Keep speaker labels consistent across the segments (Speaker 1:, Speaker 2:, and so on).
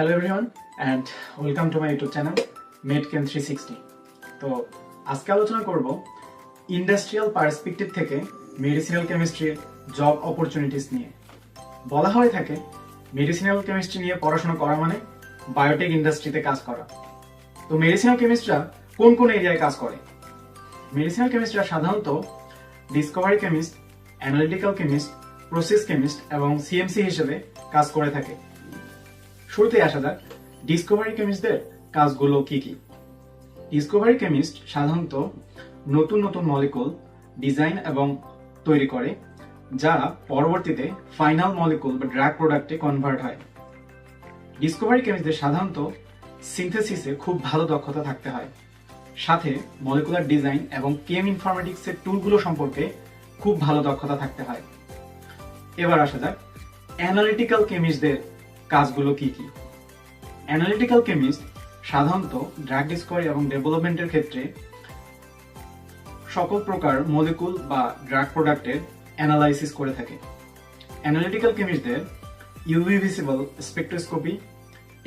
Speaker 1: Hello everyone and welcome to my YouTube channel Medcan three sixty তো আজকে আলোচনা করব ইন্ডাস্ট্রিয়াল পার্সপেক্টিভ থেকে মেডিসিনাল কেমিস্ট্রির জব অপরচুনিটিস নিয়ে। বলা হয়ে থাকে মেডিসিনাল কেমিস্ট্রি নিয়ে পড়াশোনা করা মানে বায়োটেক ইন্ডাস্ট্রিতে কাজ করা। তো মেডিসিনাল কেমিস্ট্রা কোন কোন এরিয়ায় কাজ করে? মেডিসিনাল কেমিস্ট্রা সাধারণত discovery chemist analytical chemist process chemist এবং সিএমসি হিসেবে কাজ করে থাকে। শুরুতে আসা যাক ডিসকভারি কেমিস্টদের কাজগুলো কি কি? ডিসকভারি কেমিস্ট সাধারণত নতুন নতুন মলিকুল ডিজাইন এবং তৈরি করে, যা পরবর্তীতে ফাইনাল মলিকুল বা ড্রাগ প্রোডাক্টে কনভার্ট হয়। ডিসকভারি কেমিস্টদের সাধারণত সিনথেসিসে খুব ভালো দক্ষতা থাকতে হয়। সাথে মলিকুলার ডিজাইন এবং কেম ইনফরমেটিক্সের টুলগুলো সম্পর্কে খুব ভালো দক্ষতা থাকতে হয়। এবার আসা যাক অ্যানালিটিক্যাল কেমিস্টদের কাজগুলো কি কি? অ্যানালিটিক্যাল কেমিস্ট সাধারণত ড্রাগ ডিসকভারি এবং ডেভেলপমেন্টের ক্ষেত্রে সকল প্রকার মলিকুল বা ড্রাগ প্রোডাক্টের অ্যানালাইসিস করে থাকে। Analytical কেমিস্টদের UV visible spectroscopy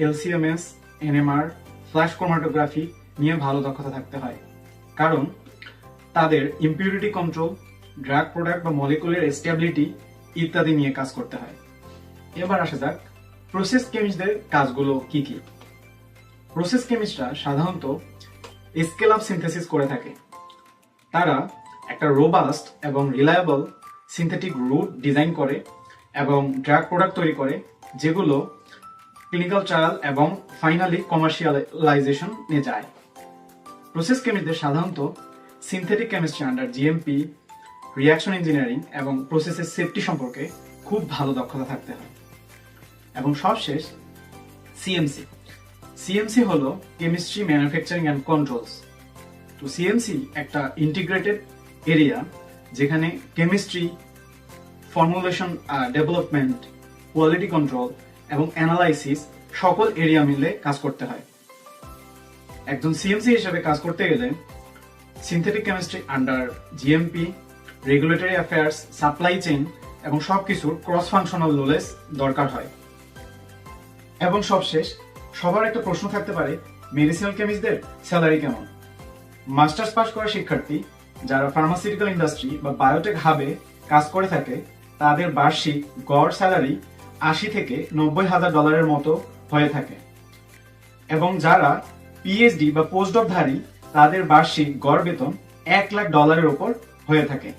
Speaker 1: LCMS NMR flash chromatography নিয়ে ভালো দক্ষতা থাকতে হয়। কারণ তাদের ইম্পিউরিটি কন্ট্রোল ড্রাগ প্রোডাক্ট বা মলিকুলের স্টেবিলিটি ইত্যাদি নিয়ে কাজ করতে হয়। এবার আসা যাক প্রসেস কেমিস্টদের কাজগুলো কি কি? প্রসেস কেমিস্টরা সাধারণত স্কেল আপ সিনথেসিস করে থাকে। তারা একটা রোবাস্ট এবং রিলায়েবল সিনথেটিক রুট ডিজাইন করে এবং ড্রাগ প্রোডাক্ট তৈরি করে, যেগুলো ক্লিনিক্যাল ট্রায়াল এবং ফাইনালি কমার্শিয়ালাইজেশন নিয়ে যায়। প্রসেস কেমিস্টদের সাধারণত synthetic chemistry under GMP reaction engineering এবং প্রসেসের সেফটি সম্পর্কে খুব ভালো দক্ষতা থাকতে হয়। এবং সবশেষ সিএমসি সিএমসি হলো কেমিস্ট্রি ম্যানুফ্যাকচারিং অ্যান্ড কন্ট্রোলস তো সিএমসি একটা ইন্টিগ্রেটেড এরিয়া যেখানে chemistry formulation development quality control এবং অ্যানালাইসিস সকল এরিয়া মিলে কাজ করতে হয়। একজন সিএমসি হিসেবে কাজ করতে গেলে synthetic chemistry under GMP regulatory affairs supply chain এবং সবকিছুর ক্রস ফাংশনাল নলেজ দরকার হয়। এবং সবশেষ, সবার একটা প্রশ্ন থাকতে পারে মেডিসিনাল কেমিস্টদের স্যালারি কেমন? মাস্টার্স পাস করা শিক্ষার্থী যারা ফার্মাসিউটিক্যাল ইন্ডাস্ট্রি বা বায়োটেক হাবে কাজ করে থাকে, তাদের বার্ষিক গড় স্যালারি আশি থেকে নব্বই হাজার ডলারের মতো হয়ে থাকে। এবং যারা পিএইচডি বা পোস্ট পোস্টডকধারী তাদের বার্ষিক গড় বেতন এক লাখ ডলারের উপর হয়ে থাকে।